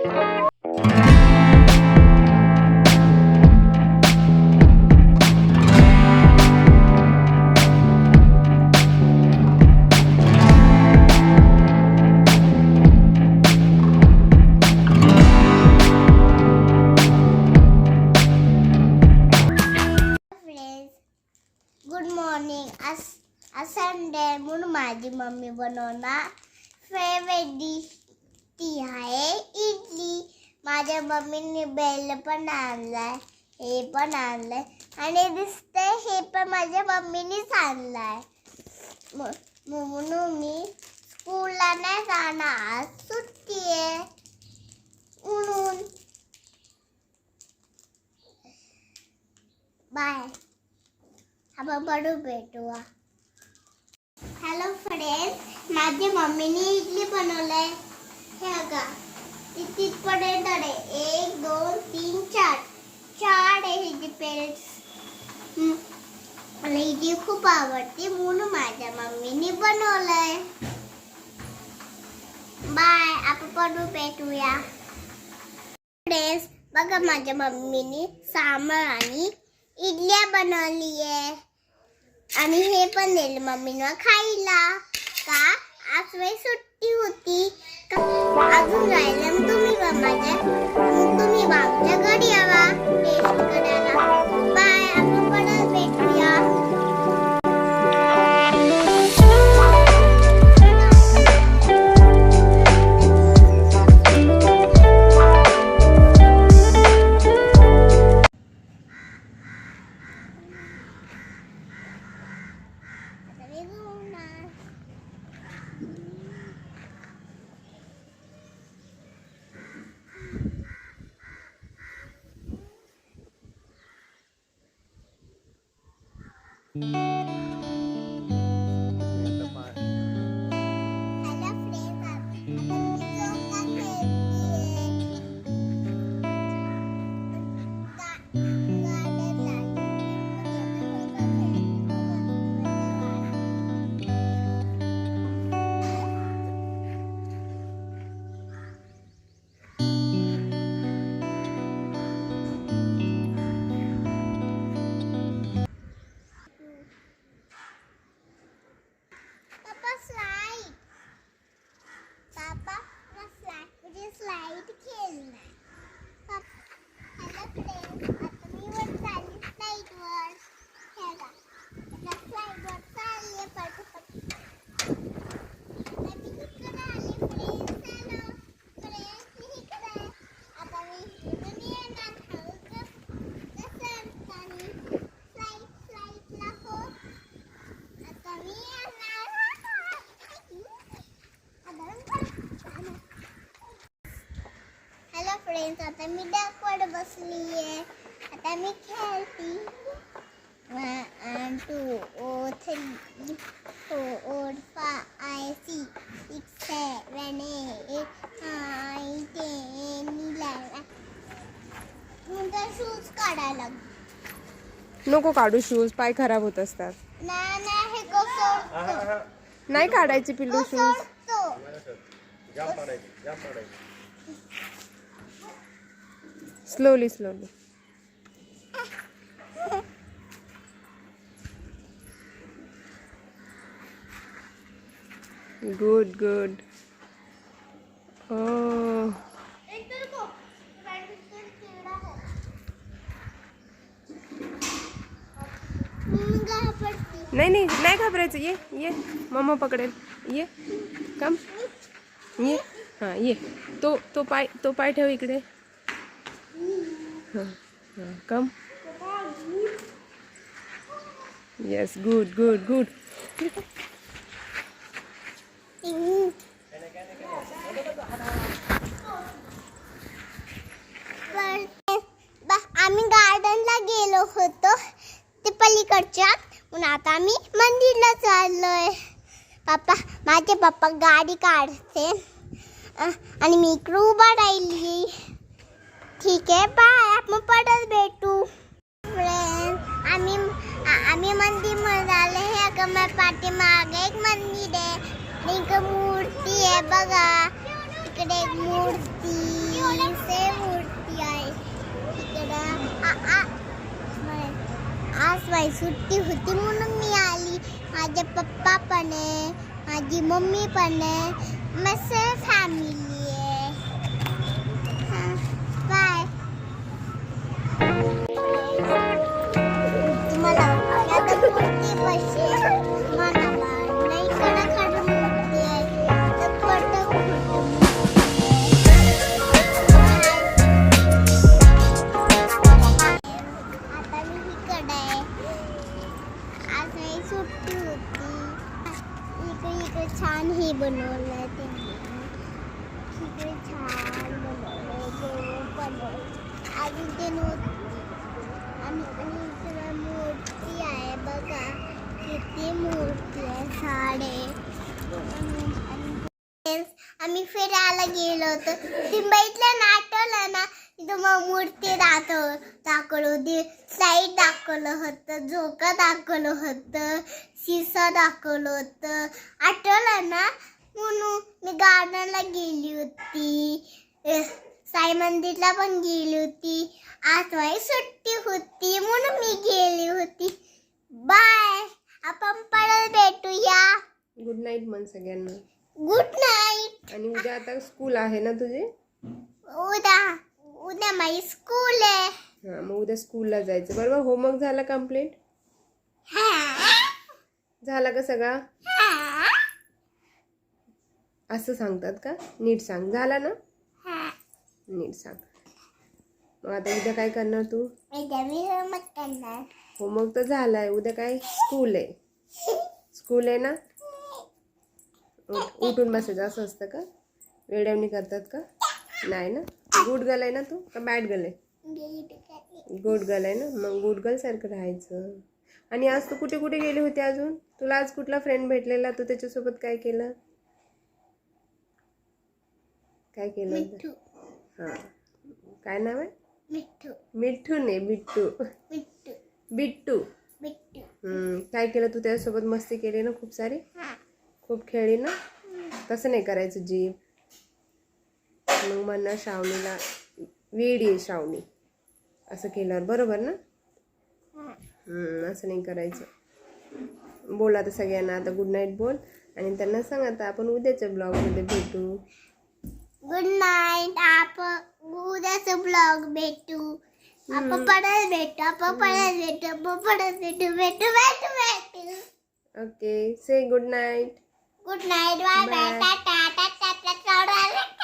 Friends good morning आज आज Sunday म्हणून माझी मम्मी बनवणार फेवरेट डिश ती आहे इडली माझ्या मम्मीने बेल पण आणलाय हे पण आणलंय. आणि दिसतंय हे पण माझ्या मम्मीनीच आणलाय. म्हणून मी स्कूलला नाही जाणार आज सुट्टी आहे. म्हणून बाय. आपण बडू भेटूया हॅलो फ्रेंड्स माझ्या मम्मीने इडली बनवलंय. हे अगं तिथपर्यंत आहे एक दोन तीन चार. चार आहे ह्याची पेरेंट्स मला इडली खूप आवडते म्हणून माझ्या मम्मीने बनवलंय. बाय आपण पडू भेटूया. फ्रेंड्स बघा माझ्या मम्मीने सामर आणि इडल्या बनवली आहे आणि हे पण दिलं मम्मीनं खायला. का? आज वेळ सुट्टी होती. अजून राहिलं तू? माझ्या तुम्ही आमच्या घरी यावा. टेस्ट करायला फ्रेंड्स आता मी डॅकवर बसली आहे आता मी खेळती one two oh three four five six six seven eight nine ten eleven नंतर शूज काढायला लागले नको काढू शूज पाय खराब होत असतात नाही नाही हे घसरतो नाही काढायचे पिल्लू shoes slowly slowly good good ओ नाही नाही नाही घाबरायचं ये ये मम्मा पकडेल ये कम ये हां ये। तो तो पाय तो पाय ठेव इकडे. Come yes good good good आम्ही गार्डनला गेलो होतो ते पलीकडच्या. म्हणून आता आम्ही मंदिरला चाललोय. पप्पा, माझे पप्पा गाडी काढते. आणि मी इकडे उभा राहिली. ठीक आहे बाय आपण परत भेटू. फ्रेंड आम्ही आम्ही मंदिरमध्ये आले हे अगं माझ्या पाठीमागे एक मंदिर आहे. इकडे मूर्ती आहे बघा. इकडे एक मूर्ती आ- आ- आज माझी सुट्टी होती म्हणून मी आली. माझे पप्पा पण आहे माझी मम्मी पण आहे. मस्त फॅमिली अजून आणि मूर्ती आहे बघा किती मूर्ती आहे साडे आणि- आम्ही फिरायला गेलो होतो. तुम्ही नाटवलं ना आठवलं ना तिथं मग मूर्ती दाखव दाखवलं होती. साईड दाखवलं होतं झोका दाखवलं होतं शिसा दाखवलं होतं. आठवलं ना म्हणून मी गार्डनला गेली होती. साई मंदिरला पण गेली होती. आज माझी सुट्टी होती म्हणून मी गेली होती. बाय आपण परत भेटूया. गुड नाईट म्हण सगळ्यांना. गुड नाईट आणि उद्या आता स्कूल आहे ना तुझे? उद्या. उद्या माझी स्कूल आहे. हां मग उद्या स्कूलला जायचं. बरोबर? होमवर्क झाला कंप्लीट झाला का सगळा? असं सांगतात का? नीट सांग. झाला ना? नीट सांग. मग आता उद्या काय करणार तू? करणार. होमवर्क तर झालाय. उद्या काय? स्कूल आहे. स्कूल आहे ना? उठ- उठून बसायचं. असं असतं का? वेड्यावणी करतात का? नाही ना? गुड गर्ल आहे ना तू? का बॅड गर्ल आहे? गुड गर्ल आहे. ना? मग गुड गर्ल सारखं राहायचं. आणि आज तू कुठे कुठे गेली होती अजून? तुला आज कुठला फ्रेंड भेटलेला? तू त्याच्यासोबत काय केलं? काय केलं? हां. काय नाव आहे? मिठ्ठू. मिठ्ठू. नाही बिट्टू मिठ्ठू. बिट्टू. मिठ्ठू. हम्म, काय केलं तू त्याच्यासोबत मस्ती केली ना खूप सारी? खूप खेळली ना? तसं नाही करायचं जीभ मग म्हणणार श्रावणीला वेडी आहे श्रावणी. असं केल्यावर बरोबर ना? हम्म, असं नाही करायचं. बोल आता सगळ्यांना आता गुड नाईट बोल. आणि त्यांना सांग आता आपण उद्याच्या ब्लॉगमध्ये भेटू. गुड नाईट आपण उद्याचं ब्लॉग भेटू परत भेटू परत भेटू परत भेटू भेटू भेटू भेटू okay say good night good night bye bye. Tata tata tata